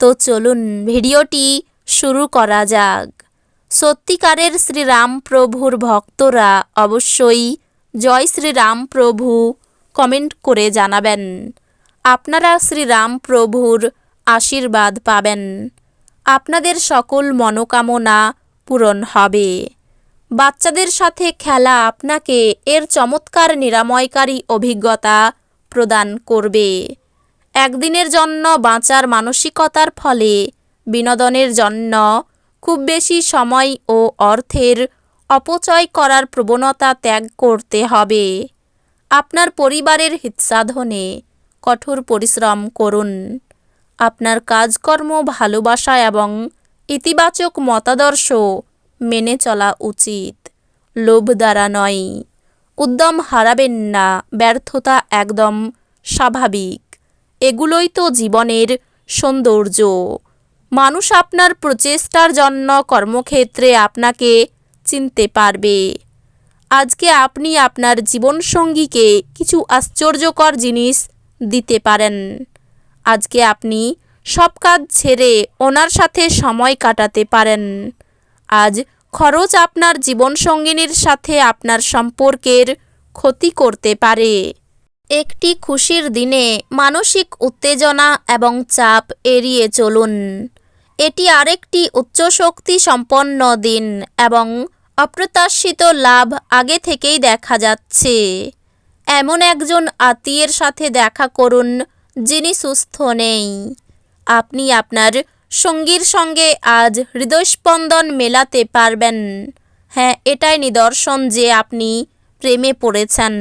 তো চলুন ভিডিওটি শুরু করা যাক। সত্যিকারের শ্রীরাম প্রভুর ভক্তরা অবশ্যই জয় শ্রীরাম প্রভু কমেন্ট করে জানাবেন। আপনারা শ্রীরাম প্রভুর আশীর্বাদ পাবেন। আপনাদের সকল মনোকামনা পূরণ হবে। বাচ্চাদের সাথে খেলা আপনাকে এর চমৎকার নিরাময়কারী অভিজ্ঞতা প্রদান করবে। একদিনের জন্য বাঁচার মানসিকতার ফলে বিনোদনের জন্য খুব বেশি সময় ও অর্থের অপচয় করার প্রবণতা ত্যাগ করতে হবে। আপনার পরিবারের হিতসাধনে কঠোর পরিশ্রম করুন। আপনার কাজকর্ম, ভালোবাসা এবং ইতিবাচক মতাদর্শ মেনে চলা উচিত। লোভ দ্বারা নয়। উদ্যম হারাবেন না। ব্যর্থতা একদম স্বাভাবিক। এগুলোই তো জীবনের সৌন্দর্য। মানুষ আপনার প্রচেষ্টার জন্য কর্মক্ষেত্রে আপনাকে চিনতে পারবে। আজকে আপনি আপনার জীবনসঙ্গীকে কিছু আশ্চর্যকর জিনিস দিতে পারেন। আজকে আপনি সব কাজ ছেড়ে ওনার সাথে সময় কাটাতে পারেন। আজ খরচ আপনার জীবনসঙ্গিনীর সাথে আপনার সম্পর্কের ক্ষতি করতে পারে। একটি খুশির দিনে মানসিক উত্তেজনা এবং চাপ এড়িয়ে চলুন। এটি আরেকটি উচ্চশক্তি সম্পন্ন দিন এবং অপ্রত্যাশিত লাভ আগে থেকেই দেখা যাচ্ছে। এমন একজন আত্মীয়ের সাথে দেখা করুন যিনি সুস্থ নেই। আপনি আপনার সঙ্গীর সঙ্গে আজ হৃদয়স্পন্দন মেলাতে পারবেন। হ্যাঁ এটাই নিদর্শন যে আপনি প্রেমে পড়েছেন।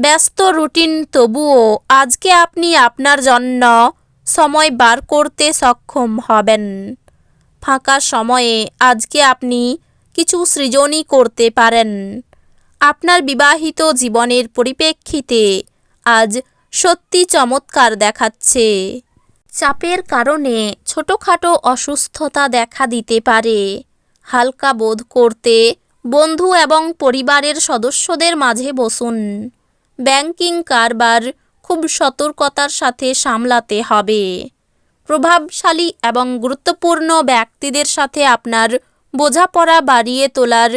ব্যস্ত রুটিন, তবুও আজকে আপনি আপনার জন্য সময় বার করতে সক্ষম হবেন। ফাঁকা সময়ে আজকে আপনি কিছু সৃজনই করতে পারেন। আপনার বিবাহিত জীবনের পরিপ্রেক্ষিতে আজ সত্যি চমৎকার দেখাচ্ছে। চাপের কারণে ছোটোখাটো অসুস্থতা দেখা দিতে পারে। হালকা বোধ করতে বন্ধু এবং পরিবারের সদস্যদের মাঝে বসুন। ব্যাংকিং কারবার খুব সতর্কতার সাথে সামলাতে হবে। প্রভাবশালী এবং গুরুত্বপূর্ণ ব্যক্তিদের সাথে আপনার বোঝাপড়া বাড়িয়ে তোলার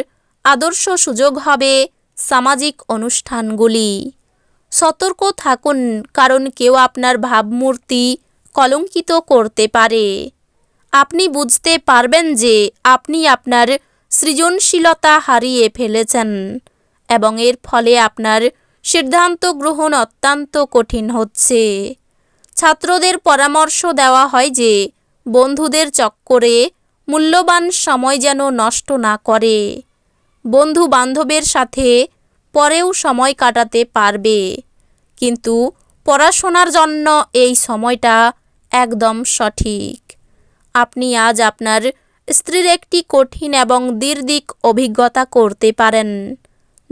আদর্শ সুযোগ হবে সামাজিক অনুষ্ঠানগুলি। সতর্ক থাকুন, কারণ কেউ আপনার ভাবমূর্তি কলঙ্কিত করতে পারে। আপনি বুঝতে পারবেন যে আপনি আপনার সৃজনশীলতা হারিয়ে ফেলেছেন এবং এর ফলে আপনার সিদ্ধান্ত গ্রহণ অত্যন্ত কঠিন হচ্ছে। ছাত্রদের পরামর্শ দেওয়া হয় যে, বন্ধুদের চক্করে মূল্যবান সময় যেন নষ্ট না করে। বন্ধু বান্ধবের সাথে পরেও সময় কাটাতে পারবে। কিন্তু পড়াশোনার জন্য এই সময়টা একদম সঠিক। আপনি আজ আপনার স্ত্রীর একটি কঠিন এবং দীর্ঘিক অভিজ্ঞতা করতে পারেন।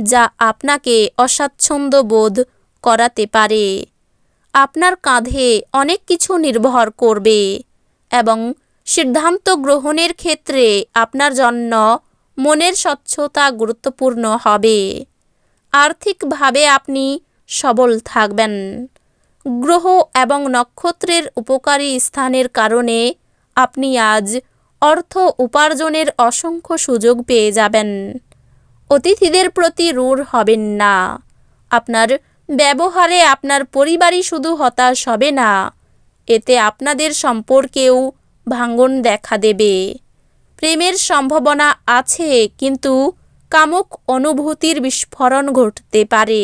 যা আপনাকে অস্বাচ্ছন্দ্য বোধ করাতে পারে। আপনার কাঁধে অনেক কিছু নির্ভর করবে এবং সিদ্ধান্ত গ্রহণের ক্ষেত্রে আপনার জন্য মনের স্বচ্ছতা গুরুত্বপূর্ণ হবে। আর্থিকভাবে আপনি সবল থাকবেন। গ্রহ এবং নক্ষত্রের উপকারী স্থানের কারণে আপনি আজ অর্থ উপার্জনের অসংখ্য সুযোগ পেয়ে যাবেন। অতিথিদের প্রতি রূঢ় হবেন না। আপনার ব্যবহারে আপনার পরিবারই শুধু হতাশ হবে না। এতে আপনাদের সম্পর্কেও ভাঙ্গন দেখা দেবে। প্রেমের সম্ভাবনা আছে, কিন্তু কামুক অনুভূতির বিস্ফোরণ ঘটতে পারে,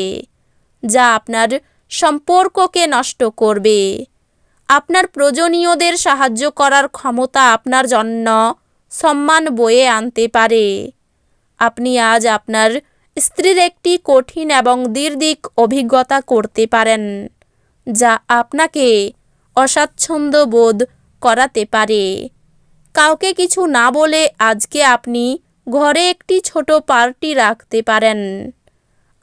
যা আপনার সম্পর্ককে নষ্ট করবে। আপনার প্রয়োজনীয়দের সাহায্য করার ক্ষমতা আপনার জন্য সম্মান বয়ে আনতে পারে। আপনি আজ আপনার স্ত্রীর একটি কঠিন এবং দীর্ঘিক অভিজ্ঞতা করতে পারেন, যা আপনাকে অস্বাচ্ছন্দ্য বোধ করাতে পারে। কাউকে কিছু না বলে আজকে আপনি ঘরে একটি ছোট পার্টি রাখতে পারেন।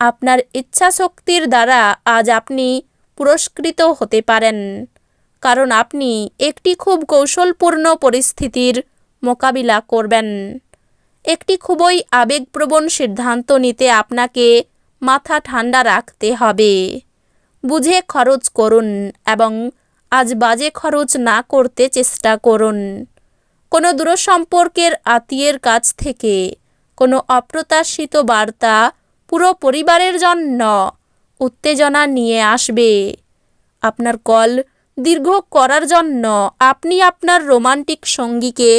আপনার ইচ্ছাশক্তির দ্বারা আজ আপনি পুরস্কৃত হতে পারেন, কারণ আপনি একটি খুব কৌশলপূর্ণ পরিস্থিতির মোকাবিলা করবেন। একটি খুবই আবেগপ্রবণ সিদ্ধান্ত নিতে আপনাকে মাথা ঠান্ডা রাখতে হবে। বুঝে খরচ করুন এবং আজ বাজে খরচ না করতে চেষ্টা করুন। কোনো দূরসম্পর্কের আত্মীয়ের কাছ থেকে কোনো অপ্রত্যাশিত বার্তা পুরো পরিবারের জন্য উত্তেজনা নিয়ে আসবে। আপনার কল দীর্ঘ করার জন্য আপনি আপনার রোমান্টিক সঙ্গীকে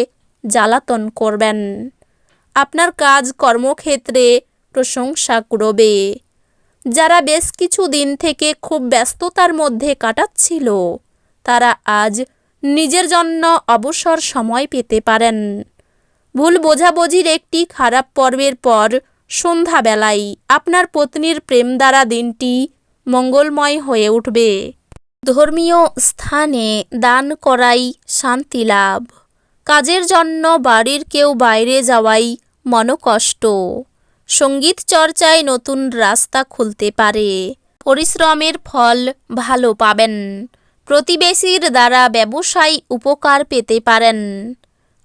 জ্বালাতন করবেন। আপনার কাজ, কর্মক্ষেত্রে প্রশংসা কুড়বে। যারা বেশ কিছু দিন থেকে খুব ব্যস্ততার মধ্যে কাটাচ্ছিল, তারা আজ নিজের জন্য অবসর সময় পেতে পারেন। ভুল বোঝাবুঝির একটি খারাপ পর্বের পর সন্ধ্যাবেলায় আপনার পত্নীর প্রেম দ্বারা দিনটি মঙ্গলময় হয়ে উঠবে। ধর্মীয় স্থানে দান করাই শান্তি লাভ। কাজের জন্য বাড়ির কেউ বাইরে যাওয়াই মনকষ্ট। সংগীত চর্চায় নতুন রাস্তা খুলতে পারে। পরিশ্রমের ফল ভালো পাবেন। প্রতিবেশীর দ্বারা ব্যবসায়ী উপকার পেতে পারেন।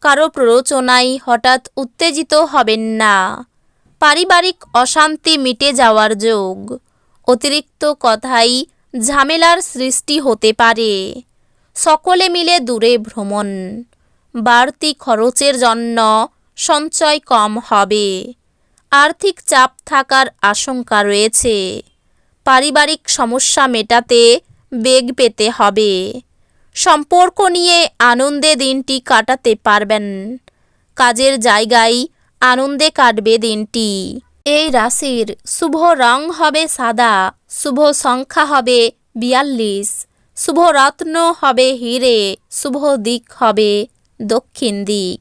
কারও প্ররোচনায় হঠাৎ উত্তেজিত হবেন না। পারিবারিক অশান্তি মিটে যাওয়ার যোগ। অতিরিক্ত কথাই ঝামেলার সৃষ্টি হতে পারে। সকলে মিলে দূরে ভ্রমণ। বাড়তি খরচের জন্য সঞ্চয় কম হবে। আর্থিক চাপ থাকার আশঙ্কা রয়েছে। পারিবারিক সমস্যা মেটাতে বেগ পেতে হবে। সম্পর্ক নিয়ে আনন্দে দিনটি কাটাতে পারবেন। কাজের জায়গায় আনন্দে কাটবে দিনটি। এই রাশির শুভ রং হবে সাদা, শুভ সংখ্যা হবে বিয়াল্লিশ, শুভ রত্ন হবে হিরে, শুভ দিক হবে দক্ষিণ দিক।